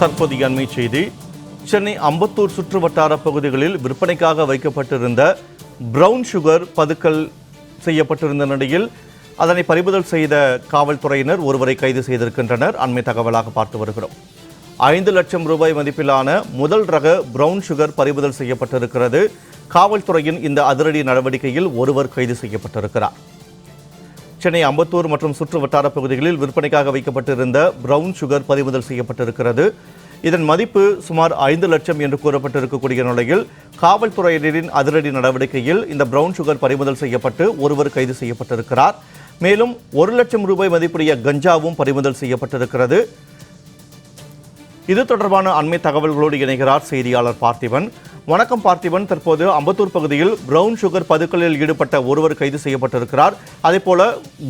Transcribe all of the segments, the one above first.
தற்போதைய அண்மை செய்தி. சென்னை அம்பத்தூர் சுற்று வட்டார பகுதிகளில் விற்பனைக்காக வைக்கப்பட்டிருந்த பிரவுன் சுகர் பதுக்கல் செய்யப்பட்டிருந்த நிலையில் அதனை பறிமுதல் செய்த காவல்துறையினர் ஒருவரை கைது செய்திருக்கின்றனர். அண்மை தகவலாக பார்த்து வருகிறோம். ஐந்து லட்சம் ரூபாய் மதிப்பிலான முதல் ரக பிரவுன் சுகர் பறிமுதல் செய்யப்பட்டிருக்கிறது. காவல்துறையின் இந்த அதிரடி நடவடிக்கையில் ஒருவர் கைது செய்யப்பட்டிருக்கிறார். சென்னை அம்பத்தூர் மற்றும் சுற்று வட்டார பகுதிகளில் விற்பனைக்காக வைக்கப்பட்டிருந்த பிரவுன் சுகர் பறிமுதல் செய்யப்பட்டிருக்கிறது. இதன் மதிப்பு சுமார் ஐந்து லட்சம் என்று கூறப்பட்டிருக்கக்கூடிய நிலையில் காவல்துறையினரின் அதிரடி நடவடிக்கையில் இந்த பிரவுன் சுகர் பறிமுதல் செய்யப்பட்டு ஒருவர் கைது செய்யப்பட்டிருக்கிறார். மேலும் ஒரு லட்சம் ரூபாய் மதிப்புடைய கஞ்சாவும் பறிமுதல் செய்யப்பட்டிருக்கிறது. இது தொடர்பான அண்மை தகவல்களோடு இணைகிறார் செய்தியாளர் பார்த்திபன். வணக்கம் பார்த்திபன். தற்போது அம்பத்தூர் பகுதியில் பிரவுன் சுகர் பதுக்கலில் ஈடுபட்ட ஒருவர் கைது செய்யப்பட்டிருக்கிறார். அதே போல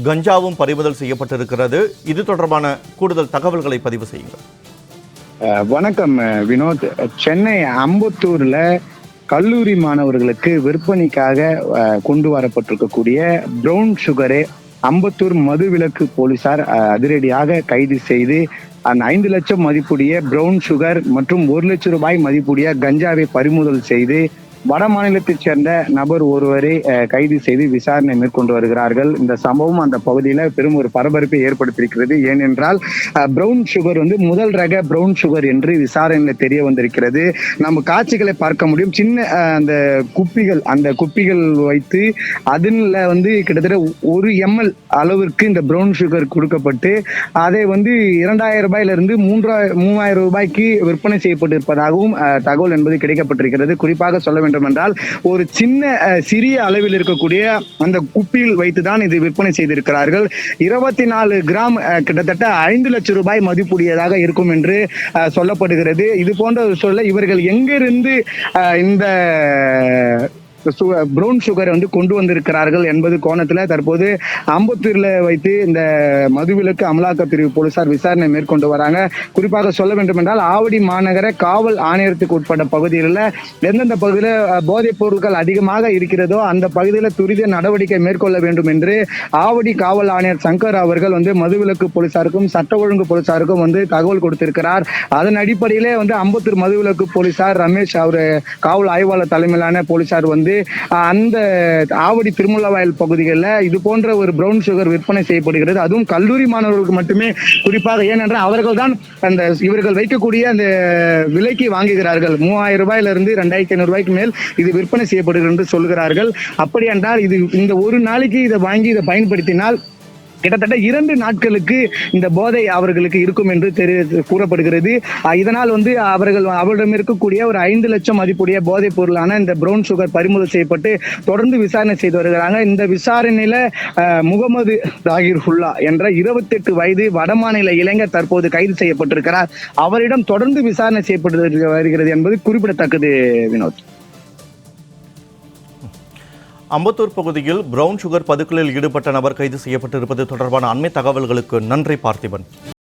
கஞ்சாவும் பறிமுதல் செய்யப்பட்டிருக்கிறது. இது தொடர்பான கூடுதல் தகவல்களை பதிவு செய்யுங்கள். அஹ் வணக்கம் வினோத். சென்னை அம்பத்தூர்ல கல்லூரி மாணவர்களுக்கு விற்பனைக்காக அஹ், கொண்டு வரப்பட்டிருக்கக்கூடிய பிரவுன் சுகரை அம்பத்தூர் மதுவிலக்கு போலீசார் அஹ், அதிரடியாக கைது செய்து அந்த ஐந்து லட்சம் மதிப்புடைய பிரவுன் சுகர் மற்றும் ஒரு லட்சம் ரூபாய் மதிப்புடைய கஞ்சாவை பறிமுதல் செய்து வட மாநிலத்தைச் சேர்ந்த நபர் ஒருவரை கைது செய்து விசாரணை மேற்கொண்டு வருகிறார்கள். இந்த சம்பவம் அந்த பகுதியில பெரும் ஒரு பரபரப்பை ஏற்படுத்தியிருக்கிறது. ஏனென்றால் பிரவுன் சுகர் வந்து முதல் ரக பிரவுன் சுகர் என்று விசாரணையில் தெரிய வந்திருக்கிறது. நம்ம காட்சிகளை பார்க்க முடியும். சின்ன அந்த குப்பிகள் அந்த குப்பிகள் வைத்து அதில் வந்து கிட்டத்தட்ட ஒரு எம்எல் அளவிற்கு இந்த பிரவுன் சுகர் கொடுக்கப்பட்டு அதை வந்து இரண்டாயிரம் ரூபாயில இருந்து மூன்றாயிரம் மூவாயிரம் ரூபாய்க்கு விற்பனை செய்யப்பட்டிருப்பதாகவும் தகவல் என்பது கிடைக்கப்பட்டிருக்கிறது. குறிப்பாக சொல்ல வேண்டும் என்றால் ஒரு சின்ன சிறிய அளவில் இருக்கக்கூடிய அந்த குப்பியில் வைத்துதான் இது விற்பனை செய்திருக்கிறார்கள். இருபத்தி நாலு கிராம் கிட்டத்தட்ட ஐந்து லட்சம் ரூபாய் மதிப்புடையதாக இருக்கும் என்று அஹ், சொல்லப்படுகிறது. இது போன்ற சொல்ல இவர்கள் எங்கிருந்து அஹ், இந்த ப்ரௌன் சுகரை வந்து கொண்டு வந்திருக்கிறார்கள் என்பது கோணத்துல தற்போது அம்பத்தூர்ல வைத்து இந்த மதுவிலக்கு அமலாக்க பிரிவு போலீசார் விசாரணை மேற்கொண்டு வராங்க. குறிப்பாக சொல்ல வேண்டும் என்றால் ஆவடி மாநகர காவல் ஆணையத்துக்கு உட்பட்ட பகுதிகளில் எந்தெந்த பகுதியில் போதைப் பொருட்கள் அதிகமாக இருக்கிறதோ அந்த பகுதியில் துரித நடவடிக்கை மேற்கொள்ள வேண்டும் என்று ஆவடி காவல் ஆணையர் சங்கர் அவர்கள் வந்து மதுவிலக்கு போலீசாருக்கும் சட்ட ஒழுங்கு போலீசாருக்கும் வந்து தகவல் கொடுத்திருக்கிறார். அதன் அடிப்படையிலே வந்து அம்பத்தூர் மதுவிலக்கு போலீசார் ரமேஷ் அவர் காவல் ஆய்வாளர் தலைமையிலான போலீசார் வந்து அந்த ஆவடி திருமுல்லவாயல் பகுதிகளில் இது போன்ற ஒரு பிரவுன் சுகர் விற்பனை செய்யப்படுகிறது. அதுவும் கல்லூரி மாணவர்களுக்கு மட்டுமே குறிப்பாக ஏனென்றால் அவர்கள் தான் அந்த இவர்கள் வைக்கக்கூடிய அந்த விலைக்கு வாங்குகிறார்கள். மூவாயிரம் ரூபாயில இருந்து ரெண்டாயிரத்தி ஐநூறு ரூபாய்க்கு மேல் இது விற்பனை செய்யப்படுகிறது என்று சொல்கிறார்கள். அப்படி என்றால் இது இந்த ஒரு நாளைக்கு இதை வாங்கி இதை பயன்படுத்தினால் கிட்டத்தட்ட இரண்டு நாட்களுக்கு இந்த போதை அவர்களுக்கு இருக்கும் என்று தெரி கூறப்படுகிறது. இதனால் வந்து அவர்கள் அவரிடம் இருக்கக்கூடிய ஒரு ஐந்து லட்சம் மதிப்புடைய போதைப் பொருளான இந்த பிரவுன் சுகர் பறிமுதல் செய்யப்பட்டு தொடர்ந்து விசாரணை செய்து வருகிறாங்க. இந்த விசாரணையில அஹ், முகமது தாகிர் ஹுல்லா என்ற இருபத்தெட்டு வயது வடமாநில இளைஞர் தற்போது கைது செய்யப்பட்டிருக்கிறார். அவரிடம் தொடர்ந்து விசாரணை செய்யப்பட்டு வருகிறது என்பது குறிப்பிடத்தக்கது வினோத். அம்பத்தூர் பகுதியில் பிரவுன் சுகர் பதுக்கலில் ஈடுபட்ட நபர் கைது செய்யப்பட்டிருப்பது தொடர்பான அண்மை தகவல்களுக்கு நன்றி பார்த்திபன்.